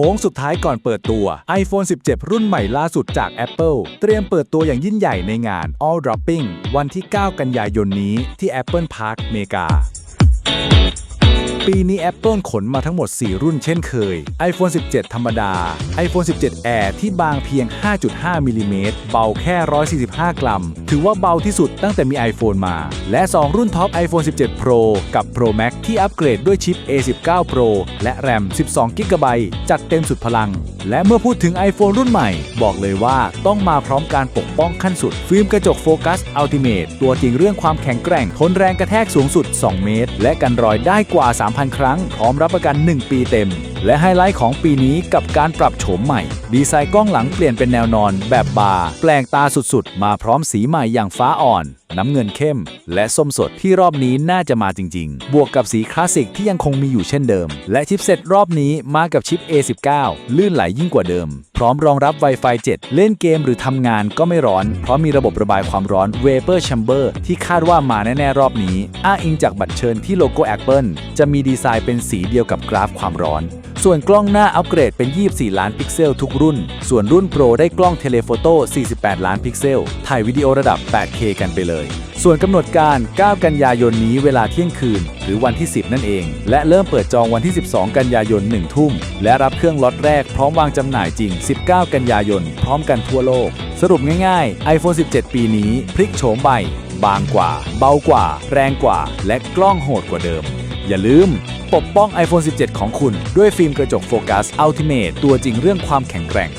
ค้งสุดท้ายก่อนเปิดตัว iPhone 17 รุ่นใหม่ล่าสุดจาก Apple เตรียมเปิดตัวอย่างยิ่งใหญ่ในงาน All Dropping วันที่ 9 กันยายนนี้ที่ Apple Park เมกา ปีนี้ Apple ขนมาทั้งหมด 4 รุ่นเช่นเคย iPhone 17 ธรรมดา iPhone 17 Air ที่บางเพียง 5.5มิลลิเมตรเบาแค่ 145 กรัม ถือว่าเบาที่สุดตั้งแต่มี iPhone มา และ 2 รุ่นท็อป iPhone 17 Pro กับ Pro Max ที่อัปเกรดด้วยชิป A19 Pro และ RAM 12 g b จัดเต็มสุดพลัง และเมื่อพูดถึง iPhone รุ่นใหม่ บอกเลยว่าต้องมาพร้อมการปกป้องขั้นสุด ฟิล์มกระจกโฟกัสอัลติเมตตัวจริงเรื่องความแข็งแกร่ง ทนแรงกระแทกสูงสุด 2 เมตร และกันรอยได้กว่า 3,000 ครั้ง พร้อมรับประกัน 1 ปีเต็ม และไฮไลท์ของปีนี้กับการปรับโฉมใหม่ ดีไซน์กล้องหลังเปลี่ยนเป็นแนวนอน แบบบาร์แปลงตาสุดๆ มาพร้อมสีใหม่อย่างฟ้าอ่อน น้ำเงินเข้ม และส้มสดที่รอบนี้น่าจะมาจริง ๆ บวกกับสีคลาสสิกที่ยังคงมีอยู่เช่นเดิม และชิปเซ็ตรอบนี้มากับชิป A19 ลื่นไหลยิ่งกว่าเดิม พร้อมรองรับ Wi-Fi 7 เล่นเกมหรือทำงานก็ไม่ร้อน เพราะมีระบบระบายความร้อน Vapor Chamber ที่คาดว่ามาแน่ๆรอบนี้ อ้างอิงจากบัตรเชิญที่โลโก้ Apple จะมีดีไซน์เป็นสีเดียวกับกราฟความร้อน ส่วนกล้องหน้าอัปเกรดเป็น 24 ล้านพิกเซลทุกรุ่น ส่วนรุ่น Pro ได้กล้องเทเลโฟโต้ 48 ล้านพิกเซล ถ่ายวิดีโอระดับ 8K กันไปเลย ส่วนกำหนดการ 9 กันยายนนี้เวลาเที่ยงคืน หรือวันที่ 10 นั่นเอง และเริ่มเปิดจองวันที่ 12 กันยายน 1 ทุ่ม และรับเครื่องล็อตแรกพร้อมวางจำหน่ายจริง 19 กันยายน พร้อมกันทั่วโลก สรุปง่ายๆ iPhone 17 ปีนี้พลิกโฉมใบบางกว่า เบากว่า แรงกว่า และกล้องโหดกว่าเดิม อย่าลืม ปกป้อง iPhone 17 ของคุณด้วยฟิล์มกระจกโฟกัสอัลติเมตตัวจริงเรื่องความแข็งแกร่ง